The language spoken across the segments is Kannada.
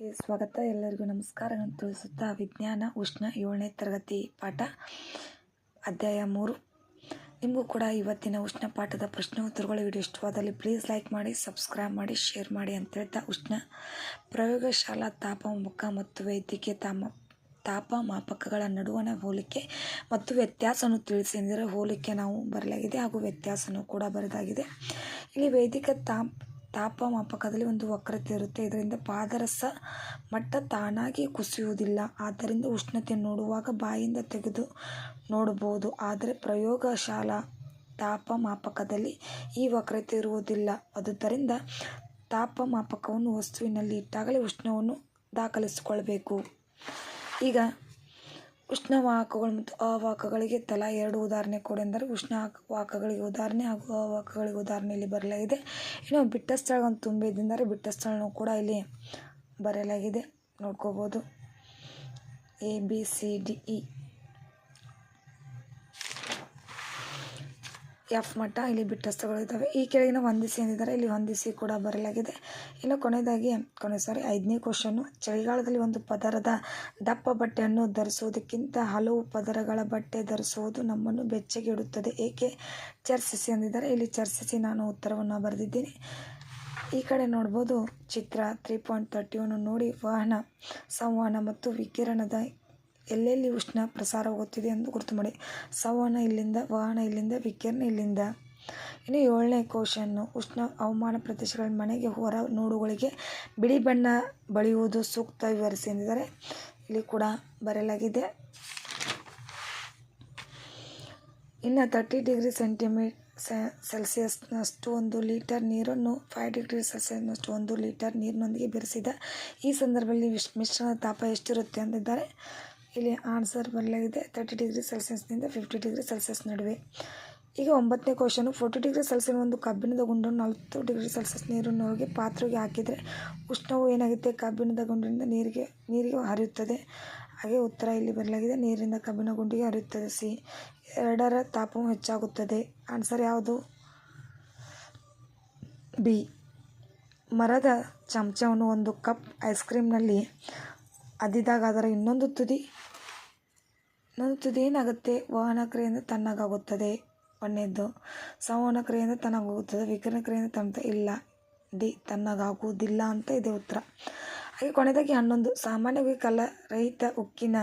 ಸ್ವಾಗತ. ಎಲ್ಲರಿಗೂ ನಮಸ್ಕಾರಗಳನ್ನು ತಿಳಿಸುತ್ತಾ ವಿಜ್ಞಾನ, ಉಷ್ಣ, ಏಳನೇ ತರಗತಿ ಪಾಠ, ಅಧ್ಯಾಯ ಮೂರು. ನಿಮಗೂ ಕೂಡ ಇವತ್ತಿನ ಉಷ್ಣ ಪಾಠದ ಪ್ರಶ್ನೆ ಉತ್ತರಗಳು ವಿಡಿಯೋ ಇಷ್ಟವಾದಲ್ಲಿ ಪ್ಲೀಸ್ ಲೈಕ್ ಮಾಡಿ ಸಬ್ಸ್ಕ್ರೈಬ್ ಮಾಡಿ ಶೇರ್ ಮಾಡಿ ಅಂತ ಹೇಳ್ತಾ ಉಷ್ಣ ಪ್ರಯೋಗಶಾಲಾ ತಾಪಮಾಪಕ ಮತ್ತು ವೈದ್ಯಕೀಯ ತಾಮ, ತಾಪಮಾಪಕಗಳ ನಡುವಣ ಹೋಲಿಕೆ ಮತ್ತು ವ್ಯತ್ಯಾಸವನ್ನು ತಿಳಿಸಿ ಎಂದರೆ ಹೋಲಿಕೆ ನಾವು ಬರಲಾಗಿದೆ ಹಾಗೂ ವ್ಯತ್ಯಾಸನೂ ಕೂಡ ಬರೆದಾಗಿದೆ. ಇಲ್ಲಿ ವೈದಿಕ ತಾಪ್ ತಾಪಮಾಪಕದಲ್ಲಿ ಒಂದು ವಕ್ರತೆ ಇರುತ್ತೆ. ಇದರಿಂದ ಪಾದರಸ ಮಟ್ಟ ತಾನಾಗಿ ಕುಸಿಯುವುದಿಲ್ಲ. ಆದ್ದರಿಂದ ಉಷ್ಣತೆ ನೋಡುವಾಗ ಬಾಯಿಂದ ತೆಗೆದು ನೋಡಬಹುದು. ಆದರೆ ಪ್ರಯೋಗಶಾಲಾ ತಾಪಮಾಪಕದಲ್ಲಿ ಈ ವಕ್ರತೆ ಇರುವುದಿಲ್ಲ. ಆದುದರಿಂದ ತಾಪಮಾಪಕವನ್ನು ವಸ್ತುವಿನಲ್ಲಿ ಇಟ್ಟಾಗಲೇ ಉಷ್ಣವನ್ನು ದಾಖಲಿಸಿಕೊಳ್ಬೇಕು ಈಗ ಉಷ್ಣವಾಹಕಗಳು ಮತ್ತು ಅವಾಹಕಗಳಿಗೆ ತಲಾ ಎರಡು ಉದಾಹರಣೆ ಕೊಡೆಂದರೆ ಉಷ್ಣ ವಾಹಕಗಳಿಗೆ ಉದಾಹರಣೆ ಹಾಗೂ ಅವಾಹಕಗಳಿಗೆ ಉದಾಹರಣೆಯಲ್ಲಿ ಬರಲಾಗಿದೆ ಇನ್ನು ಬಿಟ್ಟ ಸ್ಥಳಗಳನ್ನು ತುಂಬಿದ್ದರೆ ಬಿಟ್ಟ ಸ್ಥಳನೂ ಕೂಡ ಇಲ್ಲಿ ಬರೆಯಲಾಗಿದೆ. ನೋಡ್ಕೋಬೋದು. A B C D E F ಮಟ್ಟ ಇಲ್ಲಿ ಬಿಟ್ಟ ಸ್ಥಳಗಳು ಇದ್ದಾವೆ. ಈ ಕೆಳಗಿನ ಹೊಂದಿಸಿ ಎಂದಿದ್ದಾರೆ ಇಲ್ಲಿ ಹೊಂದಿಸಿ ಕೂಡ ಬರಲಾಗಿದೆ. ಇನ್ನು ಕೊನೆಯದಾಗಿ, ಕೊನೆ ಸಾರಿ ಐದನೇ ಕ್ವಶನ್ನು ಚಳಿಗಾಲದಲ್ಲಿ ಒಂದು ಪದರದ ದಪ್ಪ ಬಟ್ಟೆಯನ್ನು ಧರಿಸುವುದಕ್ಕಿಂತ ಹಲವು ಪದರಗಳ ಬಟ್ಟೆ ಧರಿಸುವುದು ನಮ್ಮನ್ನು ಬೆಚ್ಚಗೆ ಇಡುತ್ತದೆ. ಏಕೆ? ಚರ್ಚಿಸಿ ಅಂದಿದ್ದಾರೆ. ಇಲ್ಲಿ ಚರ್ಚಿಸಿ ನಾನು ಉತ್ತರವನ್ನು ಬರೆದಿದ್ದೀನಿ. ಈ ಕಡೆ ನೋಡ್ಬೋದು, ಚಿತ್ರ ತ್ರೀ ಪಾಯಿಂಟ್ ನೋಡಿ. ವಾಹನ ಸಂವಹನ ಮತ್ತು ವಿಕಿರಣದ ಎಲ್ಲೆಲ್ಲಿ ಉಷ್ಣ ಪ್ರಸಾರವಾಗುತ್ತಿದೆ ಎಂದು ಗುರುತು ಮಾಡಿ. ಸಂವಹನ ಇಲ್ಲಿಂದ, ವಾಹನ ಇಲ್ಲಿಂದ, ವಿಕಿರಣ ಇಲ್ಲಿಂದ. ಇನ್ನು ಏಳನೇ ಕ್ವಶನ್ನು, ಉಷ್ಣ ಹವಾಮಾನ ಪ್ರದೇಶಗಳ ಮನೆಗೆ ಹೊರ ನೋಡುಗಳಿಗೆ ಬಿಳಿ ಬಣ್ಣ ಬಳಿಯುವುದು ಸೂಕ್ತ ವಿವರಿಸಿ ಎಂದಿದ್ದಾರೆ. ಇಲ್ಲಿ ಕೂಡ ಬರೆಯಲಾಗಿದೆ. ಇನ್ನು ತರ್ಟಿ ಡಿಗ್ರಿ ಸೆಂಟಿಮೀ ಸೆಲ್ಸಿಯಸ್ನಷ್ಟು ಒಂದು ಲೀಟರ್ ನೀರನ್ನು ಫೈವ್ ಡಿಗ್ರಿ ಸೆಲ್ಸಿಯಸ್ನಷ್ಟು ಒಂದು ಲೀಟರ್ ನೀರಿನೊಂದಿಗೆ ಬೆರೆಸಿದ ಈ ಸಂದರ್ಭದಲ್ಲಿ ವಿಶ್, ಮಿಶ್ರಣ ತಾಪ ಎಷ್ಟಿರುತ್ತೆ ಅಂದಿದ್ದಾರೆ ಇಲ್ಲಿ ಆನ್ಸರ್ ಬರಲಾಗಿದೆ ತರ್ಟಿ ಡಿಗ್ರಿ ಸೆಲ್ಸಿಯಸ್ನಿಂದ ಫಿಫ್ಟಿ ಡಿಗ್ರಿ ಸೆಲ್ಸಿಯಸ್ ನಡುವೆ. ಈಗ ಒಂಬತ್ತನೇ ಕ್ವಶನು ಫೋರ್ಟಿ ಡಿಗ್ರಿ ಸೆಲ್ಸಿಯಸ್ ಒಂದು ಕಬ್ಬಿಣದ ಗುಂಡನ್ನು ನಲವತ್ತು ಡಿಗ್ರಿ ಸೆಲ್ಸಿಯಸ್ ನೀರನ್ನು ಹೋಗಿ ಪಾತ್ರೆಗೆ ಹಾಕಿದರೆ ಉಷ್ಣವು ಏನಾಗುತ್ತೆ? ಕಬ್ಬಿಣದ ಗುಂಡಿನಿಂದ ನೀರಿಗೆ ನೀರಿಗೆ ಹರಿಯುತ್ತದೆ. ಹಾಗೆ ಉತ್ತರ ಇಲ್ಲಿ ಬರಲಾಗಿದೆ ನೀರಿಂದ ಕಬ್ಬಿಣ ಗುಂಡಿಗೆ ಹರಿಯುತ್ತದೆ. ಸಿ, ಎರಡರ ತಾಪವು ಹೆಚ್ಚಾಗುತ್ತದೆ. ಆನ್ಸರ್ ಯಾವುದು? ಬಿ, ಮರದ ಚಮಚವನ್ನು ಒಂದು ಕಪ್ ಐಸ್ ಕ್ರೀಮ್ನಲ್ಲಿ ಅದ್ದಿದಾಗ ಅದರ ಇನ್ನೊಂದು ತುದಿ ಇನ್ನೊಂದು ತುದಿ ಏನಾಗುತ್ತೆ? ವಾಹನ ಕ್ರಿಯೆಯಿಂದ ತಣ್ಣಗಾಗುತ್ತದೆ. ಒಂದನೇದ್ದು, ಸಂವಹನ ಕ್ರಿಯೆಯಿಂದ ತಣ್ಣಗಾಗುತ್ತದೆ. ವಿಕಿರಣ ಕ್ರಿಯೆಯಿಂದ ತನ್ನ ಇಲ್ಲ, ಡಿ, ತಣ್ಣಗಾಗುವುದಿಲ್ಲ ಅಂತ ಇದೆ ಉತ್ತರ. ಹಾಗೆ ಕೊನೆಯದಾಗಿ ಹನ್ನೊಂದು, ಸಾಮಾನ್ಯವಾಗಿ ಕಲ ರಹಿತ ಉಕ್ಕಿನ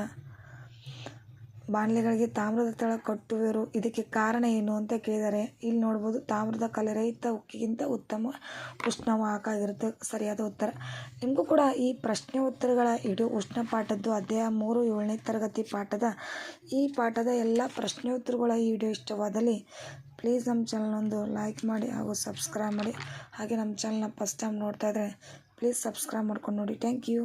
ಬಾಣಲೆಗಳಿಗೆ ತಾಮ್ರದ ತಳ ಕಟ್ಟುವರು. ಇದಕ್ಕೆ ಕಾರಣ ಏನು ಅಂತ ಕೇಳಿದರೆ, ಇಲ್ಲಿ ನೋಡ್ಬೋದು, ತಾಮ್ರದ ಕಲೆರಹಿತ ಉಕ್ಕಿಗಿಂತ ಉತ್ತಮ ಉಷ್ಣವಾಹಕ ಆಗಿರುತ್ತೆ ಸರಿಯಾದ ಉತ್ತರ. ನಿಮಗೂ ಕೂಡ ಈ ಪ್ರಶ್ನೆ ಉತ್ತರಗಳ ಇಡೀ ಉಷ್ಣ ಪಾಠದ್ದು ಅಧ್ಯಾಯ ಮೂರು, ಏಳನೇ ತರಗತಿ ಪಾಠದ ಈ ಪಾಠದ ಎಲ್ಲ ಪ್ರಶ್ನೆ ಉತ್ತರಗಳ ಈ ವಿಡಿಯೋ ಇಷ್ಟವಾದಲ್ಲಿ, ಪ್ಲೀಸ್ ನಮ್ಮ ಚಾನಲ್ನೊಂದು ಲೈಕ್ ಮಾಡಿ ಹಾಗೂ ಸಬ್ಸ್ಕ್ರೈಬ್ ಮಾಡಿ. ಹಾಗೆ ನಮ್ಮ ಚಾನಲ್ನ ಫಸ್ಟ್ ಟೈಮ್ ನೋಡ್ತಾ ಇದ್ದರೆ ಪ್ಲೀಸ್ ಸಬ್ಸ್ಕ್ರೈಬ್ ಮಾಡ್ಕೊಂಡು ನೋಡಿ. Thank you.